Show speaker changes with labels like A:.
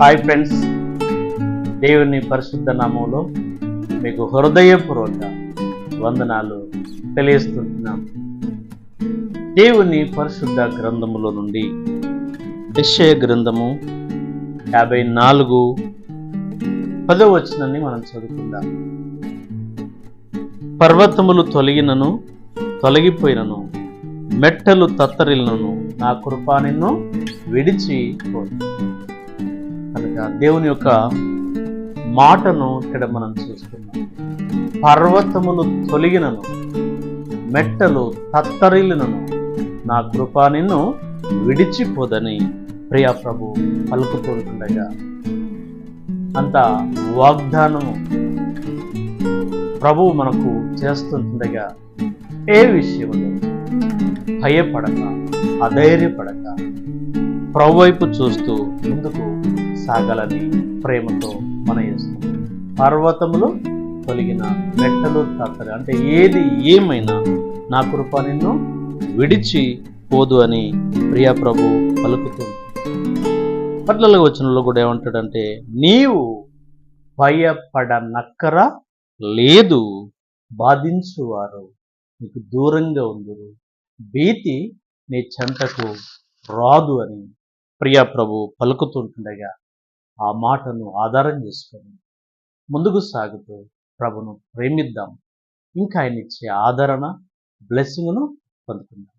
A: Hi friends. దేవుని పరిశుద్ధ నామంలో మీకు హృదయపూర్వక వందనాలు తెలియస్తున్నాం దేవుని పరిశుద్ధ గ్రంథములో నుండి నిశ్చయ గ్రంథము యాభై నాలుగు పదో వచనాన్ని మనం చదువుకుందాం. పర్వతములు తొలగినను తొలగిపోయినను మెట్టలు తత్తరిలను నా కృప నిన్ను విడిచి కనుక దేవుని యొక్క మాటను ఇక్కడ మనం చూస్తున్నాం. పర్వతమును తొలగినను మెట్టలు తత్తరిల్లినను నా కృప నిన్ను విడిచిపోదని ప్రియా ప్రభు పలుకుతుండగా అంత వాగ్దానము ప్రభువు మనకు చేస్తుండగా ఏ విషయంలో భయపడక అధైర్యపడక ప్రభు వైపు చూస్తూ ముందుకు సాగాలని ప్రేమతో మన చేస్తున్నాం. పర్వతములు తొలగిన మెట్టలు తత్తరి అంటే ఏది ఏమైనా నా కృప నిన్ను విడిచి పోదు అని ప్రియా ప్రభు పలుకుతుంది పట్లలో వచనంలో కూడా ఏమంటాడంటే నీవు భయపడనక్కర లేదు బాధించువారు నీకు దూరంగా ఉందరు. భీతి నీ చెంతకు రాదు అని ప్రియా ప్రభు పలుకుతుంటుండగా ఆ మాటను ఆధారం చేసుకొని ముందుకు సాగుతూ ప్రభును ప్రేమిద్దాం. ఇంకా ఆయన ఇచ్చే ఆదరణ బ్లెస్సింగ్ను పొందుకుందాం.